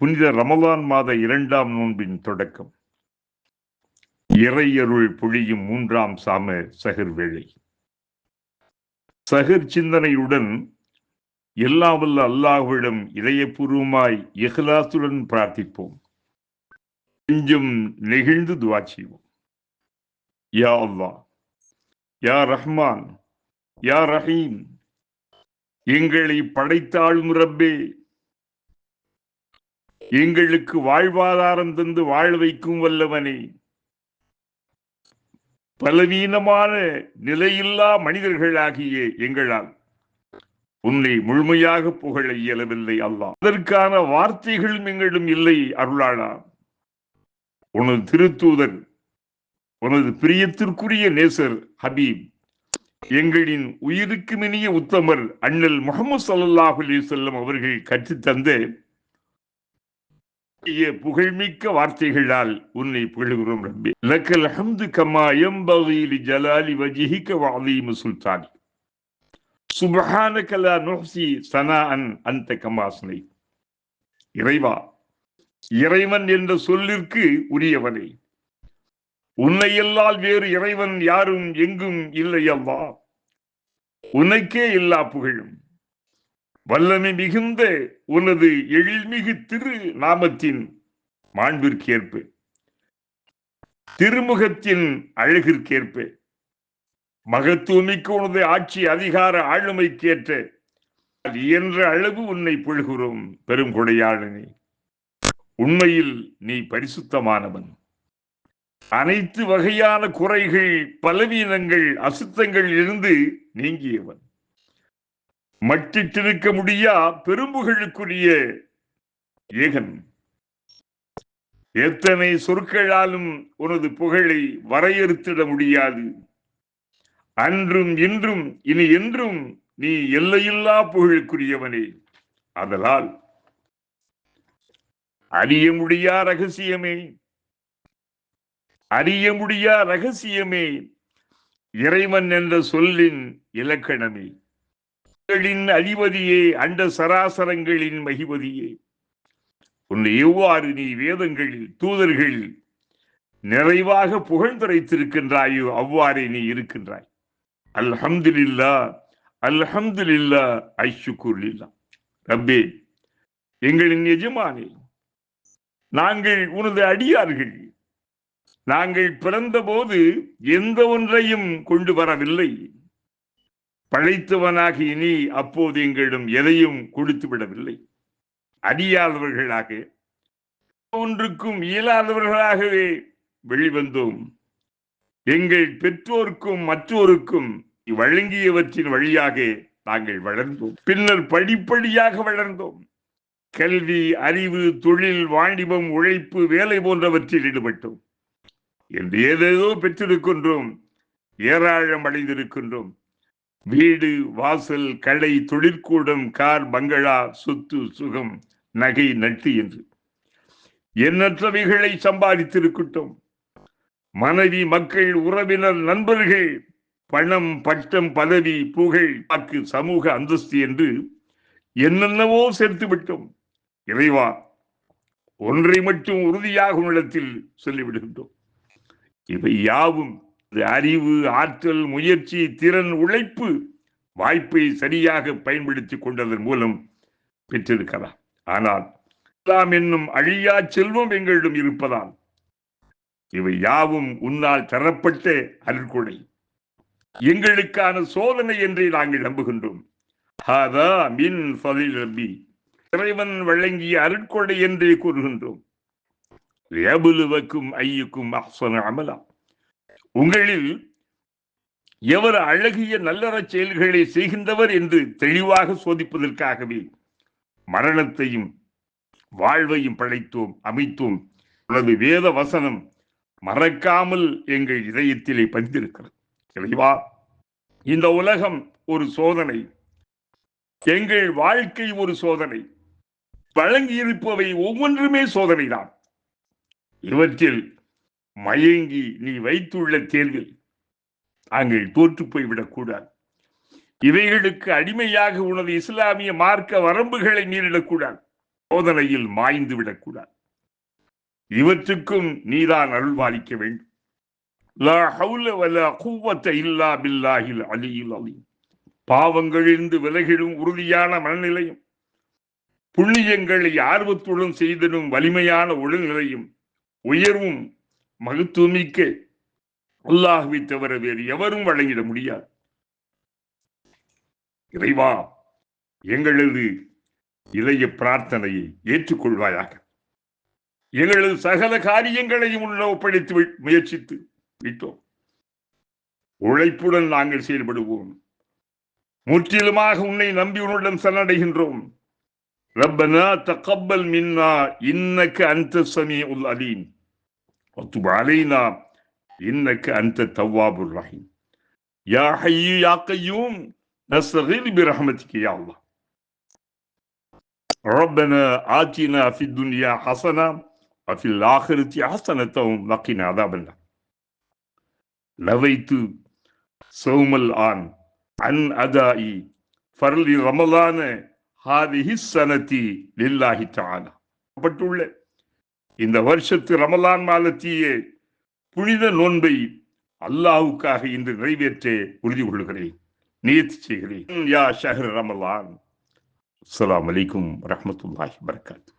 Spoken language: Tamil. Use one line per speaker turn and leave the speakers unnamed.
புனித ரமலான் மாத இரண்டாம் நோன்பின் தொடக்கம். இறையருள் பொழியும் மூன்றாம் சாம சகர் வேளை. சகர் சிந்தனையுடன் எல்லா வல்ல அல்லாஹ்விடம் இதயபூர்வமாய் இஹ்லாசுடன் பிரார்த்திப்போம். கொஞ்சம் நெகிழ்ந்து துவா செய்வோம். யா அல்லாஹ் யா ரஹ்மான் யா ரஹீம் எங்களை படைத்தாளும் ரப்பே எங்களுக்கு வாழ்வாதாரம் தந்து வாழ வைக்கும் வல்லவனே. பலவீனமான நிலையில்லா மனிதர்களாகிய எங்களால் உன்னை முழுமையாக புகழ இயலவில்லை அல்லா அதற்கான வார்த்தைகளும் எங்களிடம் இல்லை அருளாளா. உனது திருத்தூதர் உனது பிரியத்திற்குரிய நேசர் ஹபீப் எங்களின் உயிருக்கு மினிய உத்தமர் அண்ணல் முகமது சல்லாஹ் அலி செல்லம் அவர்கள் கற்றுத்தந்த புகழ்மிக்க வார்த்தைகளால் உன்னை புகழ்கிறோம் ரப்பே. லக்கல் ஹம்து கமா எம்பகி லி ஜலாலி வஜிஹிக்க வ சுல்தானி. சுப்ஹானக லா நுஹ்சி சனா அன் அந்த கமாசனை இறைவா இறைவன் என்ற சொல்லிற்கு உரியவனை. உன்னை எல்லால் வேறு இறைவன் யாரும் எங்கும் இல்லை அல்லா உனக்கே எல்லா புகழும். வல்லமை மிகுந்த உனது எழில்மிகு திரு நாமத்தின் மாண்பிற்கேற்ப. திருமுகத்தின் அழகிற்கேற்ப. மகத்துவமிக்க உனது ஆட்சி அதிகார ஆளுமைக்கேற்ற இயன்ற அளவு உன்னை புழுகிறோம் பெரும் கொடையாளனே. உண்மையில் நீ பரிசுத்தமானவன். அனைத்து வகையான குறைகள் பலவீனங்கள் அசுத்தங்கள் இருந்து நீங்கியவன். மட்டிட்டிருக்க முடியா பெரும்புகளுக்குரிய ஏகன். எத்தனை சொற்களாலும் உனது புகழை வரையறுத்திட முடியாது. அன்றும் இன்றும் இனி என்றும் நீ எல்லையில்லா புகழுக்குரியவனே. அதலால் அறிய முடியா ரகசியமே? அறிய முடியா ரகசியமே? இறைவன் என்ற சொல்லின் இலக்கணமே. அதிபதியே அண்ட சராசரங்களின் மகிபதியே. உன்னை எவ்வாறு நீ வேதங்களில் தூதர்கள் நிறைவாக புகழ்ந்துரைத்திருக்கின்றாயோ அவ்வாறே நீ இருக்கின்றாய். அல்ஹம்துலில்லா அல்ஹம்துலில்லா ஐஷுக்குர்லில்லா ரப்பே எங்களின் எஜமானே நாங்கள் உனது அடியார்கள். நாங்கள் பிறந்தபோது எந்த ஒன்றையும் கொண்டு வரவில்லை. பழைத்தவனாகி நீ அப்போது எங்களிடம் எதையும் கொடுத்து விடவில்லை அடியாதவர்களாக ஒன்றுக்கும் இயலாதவர்களாகவே வெளிவந்தோம். எங்கள் பெற்றோருக்கும் மற்றோருக்கும் வழங்கியவற்றின் வழியாக நாங்கள் வளர்ந்தோம். பின்னர் படிப்படியாக வளர்ந்தோம். கல்வி அறிவு தொழில் வாணிபம் உழைப்பு வேலை போன்றவற்றில் ஈடுபட்டோம். என்று ஏதேதோ பெற்றிருக்கின்றோம். ஏராளம் அடைந்திருக்கின்றோம். வீடு வாசல் கடை தொழிற்கூடம் கார் பங்களா சொத்து சுகம் நகை நட்டு என்று. எண்ணற்றவைகளை சம்பாதித்திருக்கட்டும். மனைவி மக்கள் உறவினர் நண்பர்கள் பணம் பட்டம் பதவி புகழ் வாக்கு சமூக அந்தஸ்து என்று என்னென்னவோ சேர்த்து விட்டோம் இறைவா ஒன்றை மட்டும் உறுதியாக உள்ளத்தில் சொல்லிவிடுகின்றோம். இவை யாவும் அறிவு ஆற்றல் முயற்சி திறன் உழைப்பு வாய்ப்பை சரியாக பயன்படுத்தி கொண்டதன் மூலம் பெற்றிருக்கலாம். ஆனால் இஸ்லாம் என்னும் அழியா செல்வம் எங்களிடம் இருப்பதால் இவை யாவும் உன்னால் தரப்பட்ட அருள்கொடை. எங்களுக்கான சோதனை என்றே நாங்கள் நம்புகின்றோம். மின் இறைவன் வழங்கிய அருட்கொடை என்றே கூறுகின்றோம். ஐயுக்கும் அஹ்சன அமலா. உங்களில் எவர் அழகிய நல்லற செயல்களை செய்கின்றவர் என்று தெளிவாக சோதிப்பதற்காகவே மரணத்தையும் வாழ்வையும் படைத்தோம் அமைத்தோம். உனது வேத வசனம் மறக்காமல் எங்கள் இதயத்திலே பதிந்திருக்கிறது. தெளிவா? இந்த உலகம் ஒரு சோதனை. எங்கள் வாழ்க்கை ஒரு சோதனை. வழங்கியிருப்பவை ஒவ்வொன்றுமே சோதனைதான். இவற்றில் மயங்கி நீ வைத்துள்ள தேர்வில் நாங்கள் தோற்று போய்விடக்கூடாது இவைகளுக்கு அடிமையாக உனது இஸ்லாமிய மார்க்க வரம்புகளை மீறிடக்கூடாது சோதனையில் மாய்ந்து விடக்கூடாது இவற்றுக்கும் நீதான் அருள்வாளிக்க வேண்டும். இல்லா பில்லாஹில் அலியில் பாவங்களிலிருந்து விலகிடும் உறுதியான மனநிலையும் புண்ணியங்களை ஆர்வத்துடன் செய்திடும் வலிமையான உடல்நிலையும் உயர்வும் மகத்துவமிக்க அல்லாஹுவை தவிர வேறு எவரும் வழங்கிட முடியாது. இறைவா எங்களது இளைய பிரார்த்தனையை ஏற்றுக்கொள்வாயாக. எங்களது சகல காரியங்களையும் உள்ள ஒப்படைத்து முயற்சித்து விட்டோம் உழைப்புடன் நாங்கள் செயல்படுவோம். முற்றிலுமாக உன்னை நம்பி உன்னுடன் சரணடைகின்றோம். ரப்பனா தகப்பல் மின்னா இன்னக்கு அந்த சமீ உல் அலீன் وتب علينا إنك أنت التواب الرحيم. يا حي يا قيوم نستغل برحمتك يا الله. ربنا آتنا في الدنيا حسنة وفي الآخرة حسنة وقنا عذاب الله نويت صوم الآن عن أداء فرل رمضان هذه السنة لله تعالى. இந்த வருஷத்து ரமலான் மாதத்திய புனித நோன்பை அல்லாவுக்காக இன்று நிறைவேற்ற உறுதி கொள்கிறேன் நியத்து செய்கிறேன். யா ஷஹர் ரமலான். அஸ்லாம் வலைக்கும் வரஹ்மத்துல்லாஹி வரகாத்து